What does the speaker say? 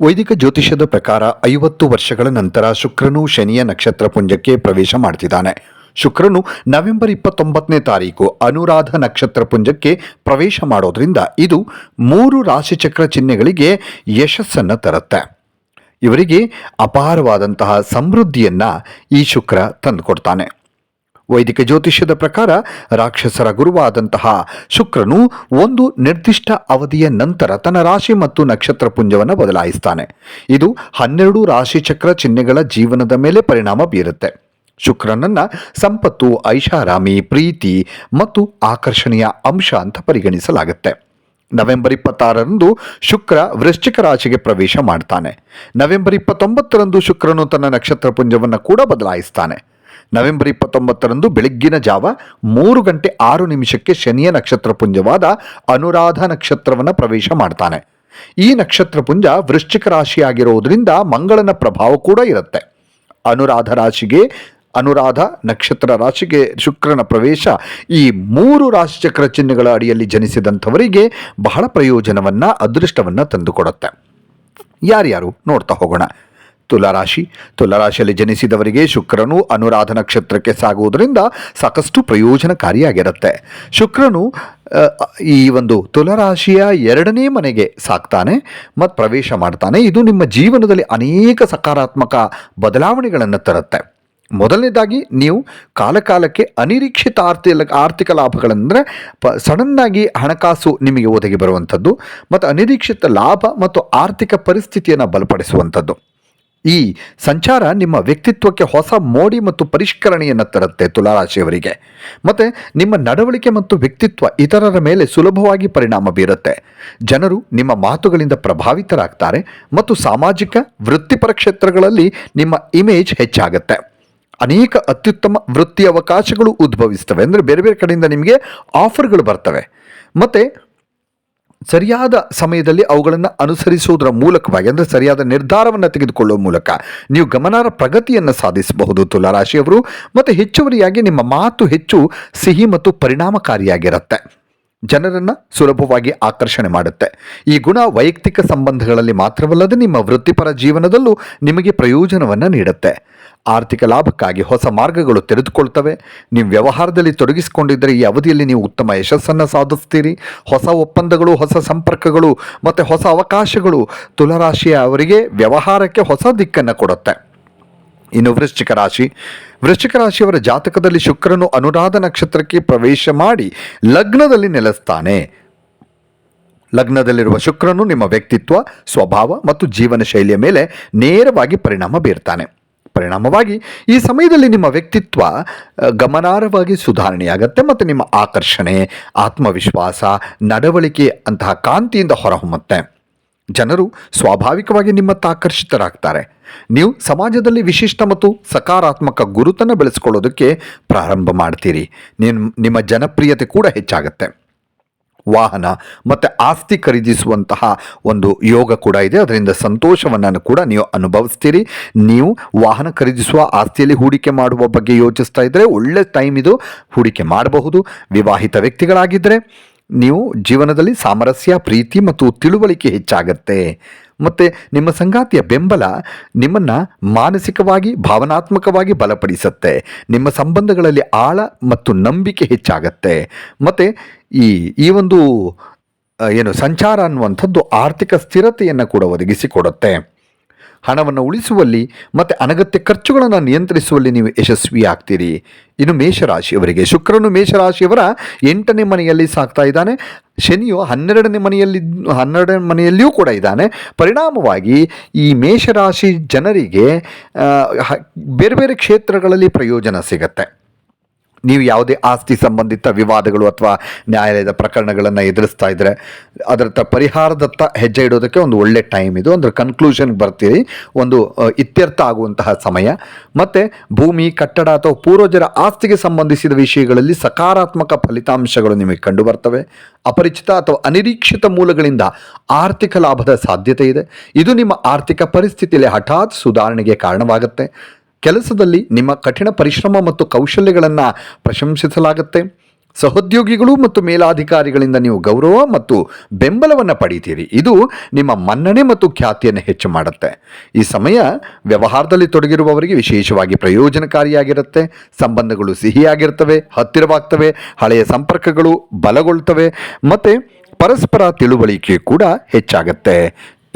ವೈದಿಕ ಜ್ಯೋತಿಷ್ಯದ ಪ್ರಕಾರ ಐವತ್ತು ವರ್ಷಗಳ ನಂತರ ಶುಕ್ರನು ಶನಿಯ ನಕ್ಷತ್ರ ಪುಂಜಕ್ಕೆ ಪ್ರವೇಶ ಮಾಡ್ತಿದ್ದಾನೆ. ಶುಕ್ರನು ನವೆಂಬರ್ ಇಪ್ಪತ್ತೊಂಬತ್ತನೇ ತಾರೀಕು ಅನುರಾಧ ನಕ್ಷತ್ರ ಪುಂಜಕ್ಕೆ ಪ್ರವೇಶ ಮಾಡೋದ್ರಿಂದ ಇದು ಮೂರು ರಾಶಿಚಕ್ರ ಚಿಹ್ನೆಗಳಿಗೆ ಯಶಸ್ಸನ್ನು ತರುತ್ತೆ. ಇವರಿಗೆ ಅಪಾರವಾದಂತಹ ಸಮೃದ್ಧಿಯನ್ನು ಈ ಶುಕ್ರ ತಂದುಕೊಡ್ತಾನೆ. ವೈದಿಕ ಜ್ಯೋತಿಷ್ಯದ ಪ್ರಕಾರ ರಾಕ್ಷಸರ ಗುರುವಾದಂತಹ ಶುಕ್ರನು ಒಂದು ನಿರ್ದಿಷ್ಟ ಅವಧಿಯ ನಂತರ ತನ್ನ ರಾಶಿ ಮತ್ತು ನಕ್ಷತ್ರ ಪುಂಜವನ್ನು ಬದಲಾಯಿಸ್ತಾನೆ. ಇದು ಹನ್ನೆರಡು ರಾಶಿಚಕ್ರ ಚಿಹ್ನೆಗಳ ಜೀವನದ ಮೇಲೆ ಪರಿಣಾಮ ಬೀರುತ್ತೆ. ಶುಕ್ರನನ್ನ ಸಂಪತ್ತು, ಐಷಾರಾಮಿ, ಪ್ರೀತಿ ಮತ್ತು ಆಕರ್ಷಣೀಯ ಅಂಶ ಅಂತ ಪರಿಗಣಿಸಲಾಗುತ್ತೆ. ನವೆಂಬರ್ ಇಪ್ಪತ್ತಾರರಂದು ಶುಕ್ರ ವೃಶ್ಚಿಕ ರಾಶಿಗೆ ಪ್ರವೇಶ ಮಾಡ್ತಾನೆ. ನವೆಂಬರ್ ಇಪ್ಪತ್ತೊಂಬತ್ತರಂದು ಶುಕ್ರನು ತನ್ನ ನಕ್ಷತ್ರ ಪುಂಜವನ್ನು ಕೂಡ ಬದಲಾಯಿಸ್ತಾನೆ. ನವೆಂಬರ್ ಇಪ್ಪತ್ತೊಂಬತ್ತರಂದು ಬೆಳಗ್ಗಿನ ಜಾವ ಮೂರು ಗಂಟೆ ಆರು ನಿಮಿಷಕ್ಕೆ ಶನಿಯ ನಕ್ಷತ್ರ ಪುಂಜವಾದ ಅನುರಾಧ ನಕ್ಷತ್ರವನ್ನು ಪ್ರವೇಶ ಮಾಡ್ತಾನೆ. ಈ ನಕ್ಷತ್ರ ಪುಂಜ ವೃಶ್ಚಿಕ ರಾಶಿಯಾಗಿರೋದ್ರಿಂದ ಮಂಗಳನ ಪ್ರಭಾವ ಕೂಡ ಇರುತ್ತೆ. ಅನುರಾಧ ರಾಶಿಗೆ, ಅನುರಾಧ ನಕ್ಷತ್ರ ರಾಶಿಗೆ ಶುಕ್ರನ ಪ್ರವೇಶ ಈ ಮೂರು ರಾಶಿಚಕ್ರ ಚಿಹ್ನೆಗಳ ಅಡಿಯಲ್ಲಿ ಜನಿಸಿದಂಥವರಿಗೆ ಬಹಳ ಪ್ರಯೋಜನವನ್ನು, ಅದೃಷ್ಟವನ್ನು ತಂದುಕೊಡುತ್ತೆ. ಯಾರ್ಯಾರು ನೋಡ್ತಾ ಹೋಗೋಣ. ತುಲಾರಾಶಿ. ತುಲಾರಾಶಿಯಲ್ಲಿ ಜನಿಸಿದವರಿಗೆ ಶುಕ್ರನು ಅನುರಾಧ ನಕ್ಷತ್ರಕ್ಕೆ ಸಾಗುವುದರಿಂದ ಸಾಕಷ್ಟು ಪ್ರಯೋಜನಕಾರಿಯಾಗಿರುತ್ತೆ. ಶುಕ್ರನು ಈ ಒಂದು ತುಲರಾಶಿಯ ಎರಡನೇ ಮನೆಗೆ ಸಾಕ್ತಾನೆ ಮತ್ತು ಪ್ರವೇಶ ಮಾಡ್ತಾನೆ. ಇದು ನಿಮ್ಮ ಜೀವನದಲ್ಲಿ ಅನೇಕ ಸಕಾರಾತ್ಮಕ ಬದಲಾವಣೆಗಳನ್ನು ತರುತ್ತೆ. ಮೊದಲನೇದಾಗಿ, ನೀವು ಕಾಲಕಾಲಕ್ಕೆ ಅನಿರೀಕ್ಷಿತ ಆರ್ಥಿಕ ಆರ್ಥಿಕ ಲಾಭಗಳಂದರೆ, ಪ, ಸಡನ್ನಾಗಿ ಹಣಕಾಸು ನಿಮಗೆ ಒದಗಿ ಬರುವಂಥದ್ದು ಮತ್ತು ಅನಿರೀಕ್ಷಿತ ಲಾಭ ಮತ್ತು ಆರ್ಥಿಕ ಪರಿಸ್ಥಿತಿಯನ್ನು ಬಲಪಡಿಸುವಂಥದ್ದು. ಈ ಸಂಚಾರ ನಿಮ್ಮ ವ್ಯಕ್ತಿತ್ವಕ್ಕೆ ಹೊಸ ಮೋಡಿ ಮತ್ತು ಪರಿಷ್ಕರಣೆಯನ್ನು ತರುತ್ತೆ ತುಲಾರಾಶಿಯವರಿಗೆ. ಮತ್ತು ನಿಮ್ಮ ನಡವಳಿಕೆ ಮತ್ತು ವ್ಯಕ್ತಿತ್ವ ಇತರರ ಮೇಲೆ ಸುಲಭವಾಗಿ ಪರಿಣಾಮ ಬೀರುತ್ತೆ. ಜನರು ನಿಮ್ಮ ಮಾತುಗಳಿಂದ ಪ್ರಭಾವಿತರಾಗ್ತಾರೆ ಮತ್ತು ಸಾಮಾಜಿಕ, ವೃತ್ತಿಪರ ಕ್ಷೇತ್ರಗಳಲ್ಲಿ ನಿಮ್ಮ ಇಮೇಜ್ ಹೆಚ್ಚಾಗುತ್ತೆ. ಅನೇಕ ಅತ್ಯುತ್ತಮ ವೃತ್ತಿ ಅವಕಾಶಗಳು ಉದ್ಭವಿಸ್ತವೆ. ಅಂದರೆ ಬೇರೆ ಬೇರೆ ಕಡೆಯಿಂದ ನಿಮಗೆ ಆಫರ್ಗಳು ಬರ್ತವೆ. ಮತ್ತು ಸರಿಯಾದ ಸಮಯದಲ್ಲಿ ಅವುಗಳನ್ನು ಅನುಸರಿಸುವುದರ ಮೂಲಕವಾಗಿ, ಅಂದರೆ ಸರಿಯಾದ ನಿರ್ಧಾರವನ್ನು ತೆಗೆದುಕೊಳ್ಳುವ ಮೂಲಕ ನೀವು ಗಮನಾರ್ಹ ಪ್ರಗತಿಯನ್ನು ಸಾಧಿಸಬಹುದು ತುಲಾರಾಶಿಯವರು. ಮತ್ತು ಹೆಚ್ಚುವರಿಯಾಗಿ ನಿಮ್ಮ ಮಾತು ಹೆಚ್ಚು ಸಿಹಿ ಮತ್ತು ಪರಿಣಾಮಕಾರಿಯಾಗಿರುತ್ತೆ. ಜನರನ್ನು ಸುಲಭವಾಗಿ ಆಕರ್ಷಣೆ ಮಾಡುತ್ತೆ. ಈ ಗುಣ ವೈಯಕ್ತಿಕ ಸಂಬಂಧಗಳಲ್ಲಿ ಮಾತ್ರವಲ್ಲದೆ ನಿಮ್ಮ ವೃತ್ತಿಪರ ಜೀವನದಲ್ಲೂ ನಿಮಗೆ ಪ್ರಯೋಜನವನ್ನು ನೀಡುತ್ತೆ. ಆರ್ಥಿಕ ಲಾಭಕ್ಕಾಗಿ ಹೊಸ ಮಾರ್ಗಗಳು ತೆರೆದುಕೊಳ್ತವೆ. ನೀವು ವ್ಯವಹಾರದಲ್ಲಿ ತೊಡಗಿಸಿಕೊಂಡಿದ್ದರೆ ಈ ಅವಧಿಯಲ್ಲಿ ನೀವು ಉತ್ತಮ ಯಶಸ್ಸನ್ನು ಸಾಧಿಸ್ತೀರಿ. ಹೊಸ ಒಪ್ಪಂದಗಳು, ಹೊಸ ಸಂಪರ್ಕಗಳು ಮತ್ತು ಹೊಸ ಅವಕಾಶಗಳು ತುಲರಾಶಿಯ ಅವರಿಗೆ ವ್ಯವಹಾರಕ್ಕೆ ಹೊಸ ದಿಕ್ಕನ್ನು ಕೊಡುತ್ತೆ. ಇನ್ನು ವೃಶ್ಚಿಕ ರಾಶಿ. ವೃಶ್ಚಿಕ ರಾಶಿಯವರ ಜಾತಕದಲ್ಲಿ ಶುಕ್ರನು ಅನುರಾಧ ನಕ್ಷತ್ರಕ್ಕೆ ಪ್ರವೇಶ ಮಾಡಿ ಲಗ್ನದಲ್ಲಿ ನೆಲೆಸ್ತಾನೆ. ಲಗ್ನದಲ್ಲಿರುವ ಶುಕ್ರನು ನಿಮ್ಮ ವ್ಯಕ್ತಿತ್ವ, ಸ್ವಭಾವ ಮತ್ತು ಜೀವನ ಶೈಲಿಯ ಮೇಲೆ ನೇರವಾಗಿ ಪರಿಣಾಮ ಬೀರ್ತಾನೆ. ಪರಿಣಾಮವಾಗಿ ಈ ಸಮಯದಲ್ಲಿ ನಿಮ್ಮ ವ್ಯಕ್ತಿತ್ವ ಗಮನಾರ್ಹವಾಗಿ ಸುಧಾರಣೆಯಾಗತ್ತೆ ಮತ್ತು ನಿಮ್ಮ ಆಕರ್ಷಣೆ, ಆತ್ಮವಿಶ್ವಾಸ, ನಡವಳಿಕೆ ಅಂತಹ ಕಾಂತಿಯಿಂದ ಹೊರಹೊಮ್ಮುತ್ತೆ. ಜನರು ಸ್ವಾಭಾವಿಕವಾಗಿ ನಿಮ್ಮತ್ತ ಆಕರ್ಷಿತರಾಗ್ತಾರೆ ನೀವು ಸಮಾಜದಲ್ಲಿ ವಿಶಿಷ್ಟ ಮತ್ತು ಸಕಾರಾತ್ಮಕ ಗುರುತನ್ನು ಬೆಳೆಸ್ಕೊಳ್ಳೋದಕ್ಕೆ ಪ್ರಾರಂಭ ಮಾಡ್ತೀರಿ. ನಿಮ್- ನಿಮ್ಮ ಜನಪ್ರಿಯತೆ ಕೂಡ ಹೆಚ್ಚಾಗುತ್ತೆ. ವಾಹನ ಮತ್ತು ಆಸ್ತಿ ಖರೀದಿಸುವಂತಹ ಒಂದು ಯೋಗ ಕೂಡ ಇದೆ. ಅದರಿಂದ ಸಂತೋಷವನ್ನು ಕೂಡ ನೀವು ಅನುಭವಿಸ್ತೀರಿ. ನೀವು ವಾಹನ ಖರೀದಿಸುವ, ಆಸ್ತಿಯಲ್ಲಿ ಹೂಡಿಕೆ ಮಾಡುವ ಬಗ್ಗೆ ಯೋಚಿಸ್ತಾ ಇದ್ದರೆ ಒಳ್ಳೆ ಟೈಮ್ ಇದು. ಹೂಡಿಕೆ ಮಾಡಬಹುದು. ವಿವಾಹಿತ ವ್ಯಕ್ತಿಗಳಾಗಿದ್ದರೆ ನೀವು ಜೀವನದಲ್ಲಿ ಸಾಮರಸ್ಯ, ಪ್ರೀತಿ ಮತ್ತು ತಿಳುವಳಿಕೆ ಹೆಚ್ಚಾಗತ್ತೆ. ಮತ್ತು ನಿಮ್ಮ ಸಂಗಾತಿಯ ಬೆಂಬಲ ನಿಮ್ಮನ್ನು ಮಾನಸಿಕವಾಗಿ, ಭಾವನಾತ್ಮಕವಾಗಿ ಬಲಪಡಿಸುತ್ತೆ. ನಿಮ್ಮ ಸಂಬಂಧಗಳಲ್ಲಿ ಆಳ ಮತ್ತು ನಂಬಿಕೆ ಹೆಚ್ಚಾಗತ್ತೆ. ಮತ್ತು ಈ ಈ ಒಂದು ಏನು ಸಂಚಾರ ಅನ್ನುವಂಥದ್ದು ಆರ್ಥಿಕ ಸ್ಥಿರತೆಯನ್ನು ಕೂಡ ಒದಗಿಸಿಕೊಡುತ್ತೆ. ಹಣವನ್ನು ಉಳಿಸುವಲ್ಲಿ ಮತ್ತು ಅನಗತ್ಯ ಖರ್ಚುಗಳನ್ನು ನಿಯಂತ್ರಿಸುವಲ್ಲಿ ನೀವು ಯಶಸ್ವಿ ಆಗ್ತೀರಿ ಇನ್ನು ಮೇಷರಾಶಿಯವರಿಗೆ, ಶುಕ್ರನು ಮೇಷರಾಶಿಯವರ ಎಂಟನೇ ಮನೆಯಲ್ಲಿ ಸಾಕ್ತಾ ಇದ್ದಾನೆ. ಶನಿಯು ಹನ್ನೆರಡನೇ ಮನೆಯಲ್ಲಿ, ಹನ್ನೆರಡನೇ ಮನೆಯಲ್ಲಿಯೂ ಕೂಡ ಇದ್ದಾನೆ. ಪರಿಣಾಮವಾಗಿ ಈ ಮೇಷರಾಶಿ ಜನರಿಗೆ ಬೇರೆ ಬೇರೆ ಕ್ಷೇತ್ರಗಳಲ್ಲಿ ಪ್ರಯೋಜನ ಸಿಗತ್ತೆ. ನೀವು ಯಾವುದೇ ಆಸ್ತಿ ಸಂಬಂಧಿತ ವಿವಾದಗಳು ಅಥವಾ ನ್ಯಾಯಾಲಯದ ಪ್ರಕರಣಗಳನ್ನು ಎದುರಿಸ್ತಾ ಇದ್ದರೆ ಅದರತ್ತ ಪರಿಹಾರದತ್ತ ಹೆಜ್ಜೆ ಇಡೋದಕ್ಕೆ ಒಂದು ಒಳ್ಳೆ ಟೈಮ್ ಇದು. ಅಂದರೆ ಕನ್ಕ್ಲೂಷನ್ಗೆ ಬರ್ತೀರಿ. ಒಂದು ಇತ್ಯರ್ಥ ಆಗುವಂತಹ ಸಮಯ. ಮತ್ತು ಭೂಮಿ, ಕಟ್ಟಡ ಅಥವಾ ಪೂರ್ವಜರ ಆಸ್ತಿಗೆ ಸಂಬಂಧಿಸಿದ ವಿಷಯಗಳಲ್ಲಿ ಸಕಾರಾತ್ಮಕ ಫಲಿತಾಂಶಗಳು ನಿಮಗೆ ಕಂಡು ಬರ್ತವೆ ಅಪರಿಚಿತ ಅಥವಾ ಅನಿರೀಕ್ಷಿತ ಮೂಲಗಳಿಂದ ಆರ್ಥಿಕ ಲಾಭದ ಸಾಧ್ಯತೆ ಇದೆ. ಇದು ನಿಮ್ಮ ಆರ್ಥಿಕ ಪರಿಸ್ಥಿತಿಯಲ್ಲಿ ಹಠಾತ್ ಸುಧಾರಣೆಗೆ ಕಾರಣವಾಗುತ್ತೆ. ಕೆಲಸದಲ್ಲಿ ನಿಮ್ಮ ಕಠಿಣ ಪರಿಶ್ರಮ ಮತ್ತು ಕೌಶಲ್ಯಗಳನ್ನು ಪ್ರಶಂಸಿಸಲಾಗುತ್ತೆ. ಸಹೋದ್ಯೋಗಿಗಳು ಮತ್ತು ಮೇಲಾಧಿಕಾರಿಗಳಿಂದ ನೀವು ಗೌರವ ಮತ್ತು ಬೆಂಬಲವನ್ನು ಪಡೀತೀರಿ. ಇದು ನಿಮ್ಮ ಮನ್ನಣೆ ಮತ್ತು ಖ್ಯಾತಿಯನ್ನು ಹೆಚ್ಚು ಮಾಡುತ್ತೆ. ಈ ಸಮಯ ವ್ಯವಹಾರದಲ್ಲಿ ತೊಡಗಿರುವವರಿಗೆ ವಿಶೇಷವಾಗಿ ಪ್ರಯೋಜನಕಾರಿಯಾಗಿರುತ್ತೆ. ಸಂಬಂಧಗಳು ಸಿಹಿಯಾಗಿರ್ತವೆ, ಹತ್ತಿರವಾಗ್ತವೆ, ಹಳೆಯ ಸಂಪರ್ಕಗಳು ಬಲಗೊಳ್ತವೆ, ಮತ್ತು ಪರಸ್ಪರ ತಿಳುವಳಿಕೆ ಕೂಡ ಹೆಚ್ಚಾಗುತ್ತೆ.